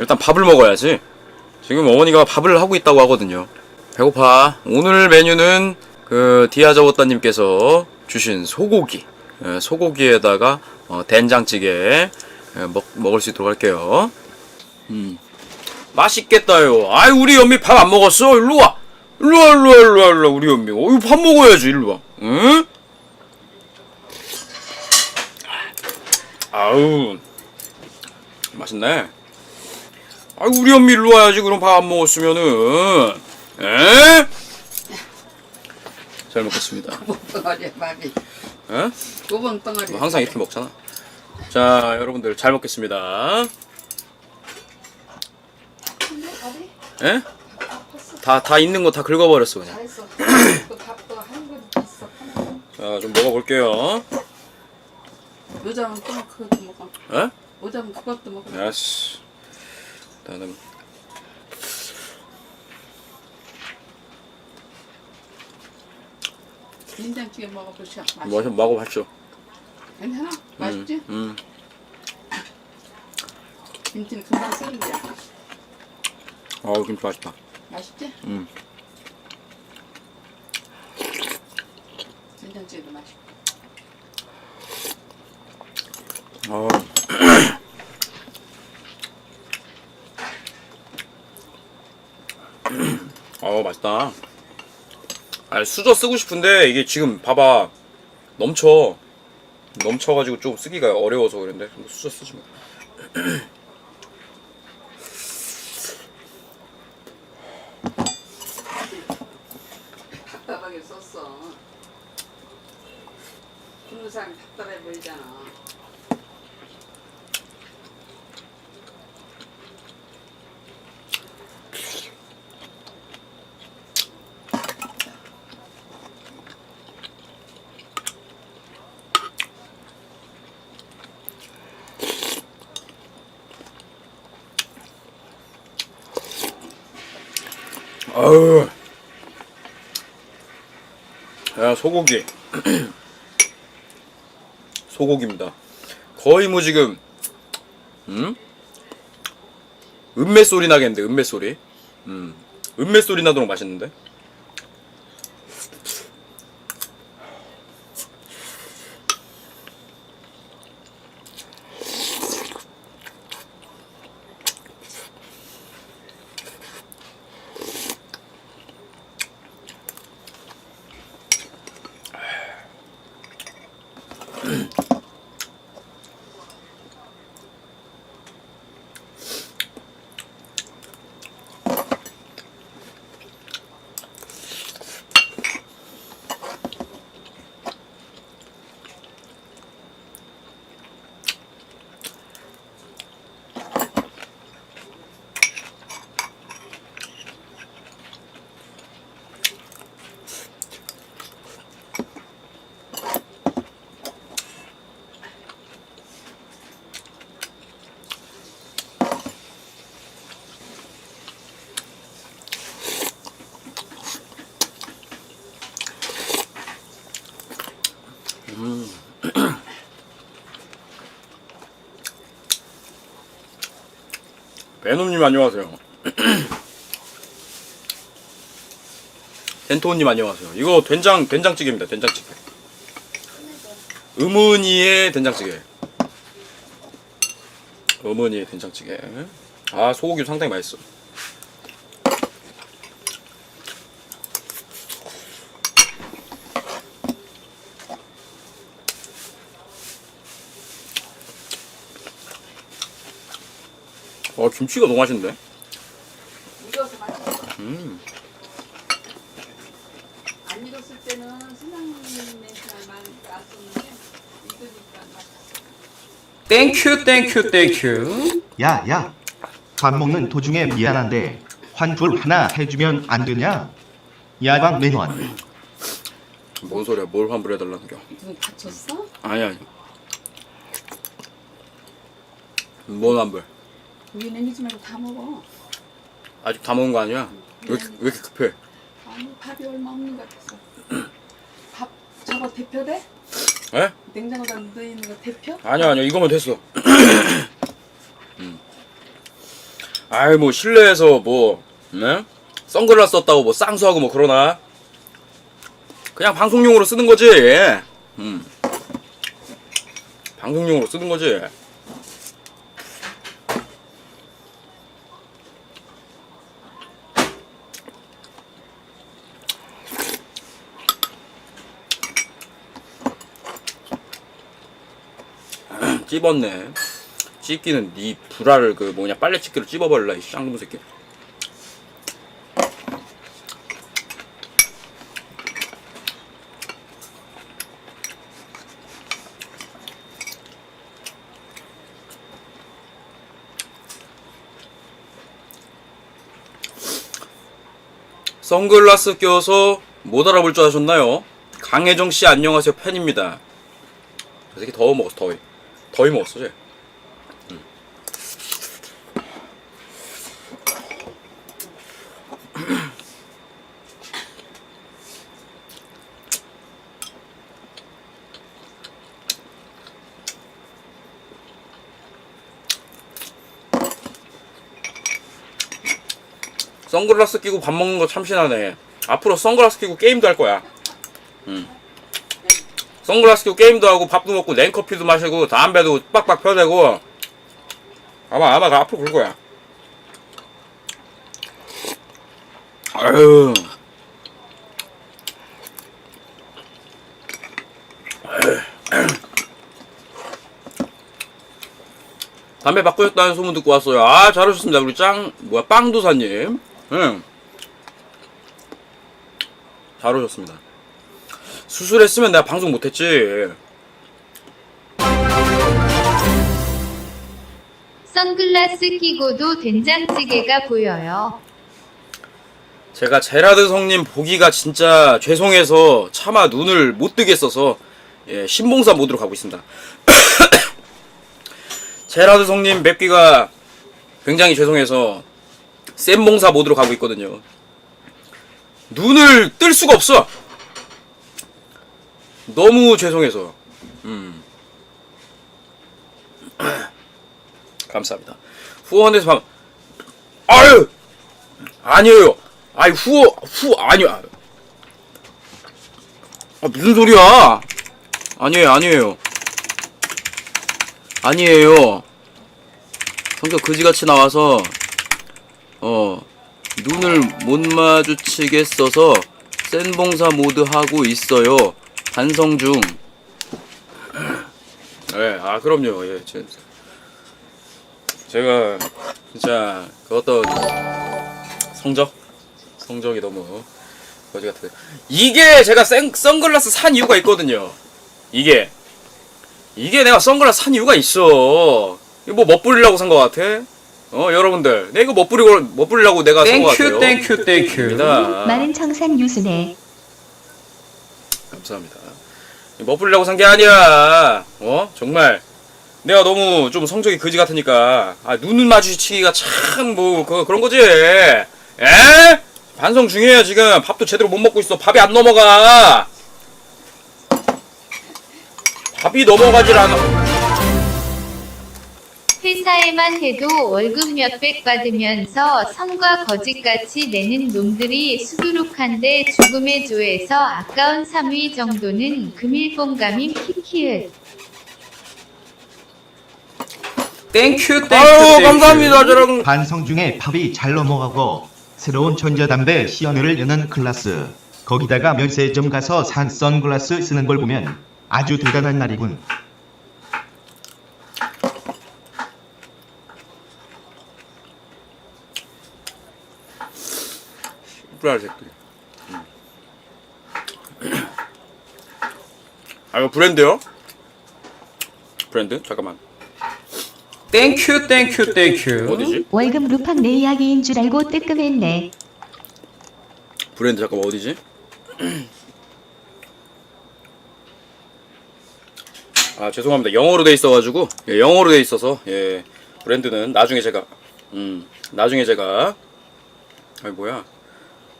일단 밥을 먹어야지. 지금 어머니가 밥을 하고 있다고 하거든요. 배고파. 오늘 메뉴는 그 디아저버따님께서 주신 소고기, 예, 소고기에다가 어, 된장찌개 예, 먹, 먹을 수 있도록 할게요. 음. 맛있겠다요. 아이 우리 연미 밥 안 먹었어? 일로 와. 일로 와, 일로 와, 일로 와, 일로 와, 우리 연미. 어 이 밥 먹어야지, 일로 와. 응? 아우 맛있네. 아 우리 엄미 일로 와야지 그럼 밥 안 먹었으면은 에? 잘 먹겠습니다. 덩어리 밥이 에? 두번 덩어리 뭐 항상 이렇게 먹잖아. 자 여러분들 잘 먹겠습니다. 에? 다 다 있는 거 다 긁어버렸어 그냥. 그 밥도 한번 있어 자좀 먹어볼게요. 요즘은 또 그것도 먹어 에? 요즘은 그것도 먹어 야씨. 나는 된장찌개 먹어보시오 뭐좀 먹어봤죠. 괜찮아? 맛있지? 음. 김치는 금방 쓰는 거야 어우 김치 맛있다. 맛있지? 음. 된장찌개도 맛있고 어. 어 맛있다. 아 수저 쓰고 싶은데 이게 지금 봐봐 넘쳐 넘쳐가지고 좀 쓰기가 어려워서 그런데 수저 쓰지 뭐. 답답하게 썼어 사람이 답답해 보이잖아 아우. 야 소고기. 소고기입니다. 거의 뭐 지금 음? 은매 소리 나겠는데 은매 소리. 음. 은매 소리 나도록 맛있는데. 배놈님 안녕하세요. 덴토님 안녕하세요. 이거 된장 된장찌개입니다. 된장찌개. 어머니의 된장찌개. 어머니의 된장찌개. 아 소고기 상당히 맛있어. 아 김치가 너무 맛있는데? 음. 안 익었을 때는 익으니까 맛있어 땡큐 땡큐 땡큐. 야, 야. 밥 먹는 도중에 미안한데 환불 하나 해주면 안 되냐? 야방 매너한. 뭔 소리야? 뭘 환불해달라는 겨? 누구 다쳤어? 아니 아니. 뭔 환불? 고기 남기지 말고 다 먹어 아직 다 먹은 거 아니야? 왜, 이렇게- 왜 이렇게 급해? 아니 밥이 얼마 없는 것 같아서 밥 저거 대표돼? 에? 냉장고에 넣어있는 거 대표? 아니야 아니야 이거면 됐어. 음. 아이 뭐 실내에서 뭐 네? 선글라스 썼다고 뭐 쌍수하고 뭐 그러나 그냥 방송용으로 쓰는 거지 음. 방송용으로 쓰는 거지 찝었네 찝기는 네 불알을 그 뭐냐 빨래 집기로 찝어버릴라 이 쌍놈 새끼 선글라스 껴서 못 알아볼 줄 아셨나요? 강혜정 씨 안녕하세요 팬입니다. 저 새끼 더워 먹었어 더위 더위 먹었어 쟤. 음. 선글라스 끼고 밥 먹는 거 참신하네. 앞으로 선글라스 끼고 게임도 할 거야. 음. 선글라스 끼고 게임도 하고 밥도 먹고 냉커피도 마시고 담배도 빡빡 펴대고 아마 아마 가 앞으로 그럴 거야. 아유. 담배 바꾸셨다는 소문 듣고 왔어요. 아 잘하셨습니다. 우리 짱 뭐야 빵도사님. 응. 잘 오셨습니다. 수술했으면 내가 방송 못했지. 선글라스 끼고도 된장찌개가 보여요. 제가 제라드 성님 보기가 진짜 죄송해서 차마 눈을 못 뜨겠어서 예, 신봉사 모드로 가고 있습니다. 제라드 성님 맵기가 굉장히 죄송해서 센봉사 모드로 가고 있거든요. 눈을 뜰 수가 없어. 너무 죄송해서. 음. 감사합니다. 후원해서 방... 아유 아니에요. 아니 후어 후 아니야. 아 무슨 소리야? 아니에요 아니에요. 아니에요. 성격 그지같이 나와서 어 눈을 못 마주치겠어서 센 봉사 모드 하고 있어요. 반성 중. 네, 아 그럼요. 예, 제- 제가 진짜 그 어떤 성적 성적이 너무 거지 같아요. 이게 제가 생, 선글라스 산 이유가 있거든요. 이게 이게 내가 선글라스 산 이유가 있어. 이거 뭐 멋부리려고 산 것 같아? 어 여러분들, 내가 이거 멋부리고 멋부리려고 내가 산것 같아요. 땡큐 땡큐 입니다. 많은 청산 유순에 감사합니다. 멋부리려고 산 게 아니야. 어 정말 내가 너무 좀 성적이 거지 같으니까 아 눈을 마주치기가 참뭐 그런 거지. 에? 반성 중이에요 지금 밥도 제대로 못 먹고 있어 밥이 안 넘어가 밥이 넘어가질 않아 회사에만 해도 월급 몇백 받으면서 선과 거짓같이 내는 놈들이 수두룩한데 죽음의 조에서 아까운 3위 정도는 금일봉감임 키키읓. 땡큐 땡큐 아유 땡큐. 감사합니다 저랑 반성 중에 팝이 잘 넘어가고 새로운 전자담배 시연회를 여는 클라스 거기다가 면세점 가서 산 선글라스 쓰는 걸 보면 아주 대단한 날이군 새끼 음. 아 이거 브랜드요? 브랜드? 잠깐만 땡큐 땡큐 땡큐 어디지? 월급 루팡 내 이야기인 줄 알고 뜨끔했네. 브랜드 잠깐만 어디지? 아 죄송합니다 영어로 돼 있어가지고 예, 영어로 돼 있어서 예 브랜드는 나중에 제가 음 나중에 제가 아니 뭐야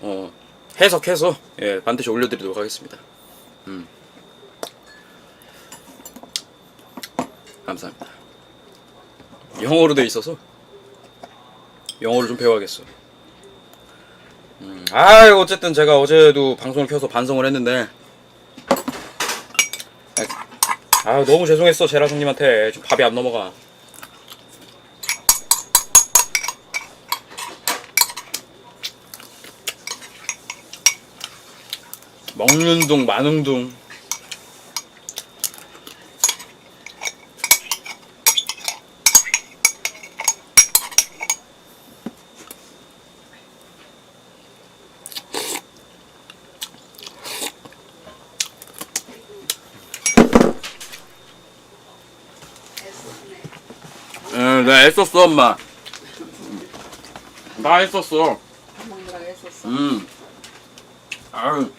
어 해석해서 예 반드시 올려드리도록 하겠습니다 음 감사합니다 영어로 돼 있어서 영어를 좀 배워야겠어. 음, 아 어쨌든 제가 어제도 방송을 켜서 반성을 했는데 아 너무 죄송했어 제라 손님한테 지금 밥이 안 넘어가. 먹는 둥 마는 둥. 응, 내가 애썼어 엄마. 나 애썼어. 밥 먹느라 애썼어. 음. 아유.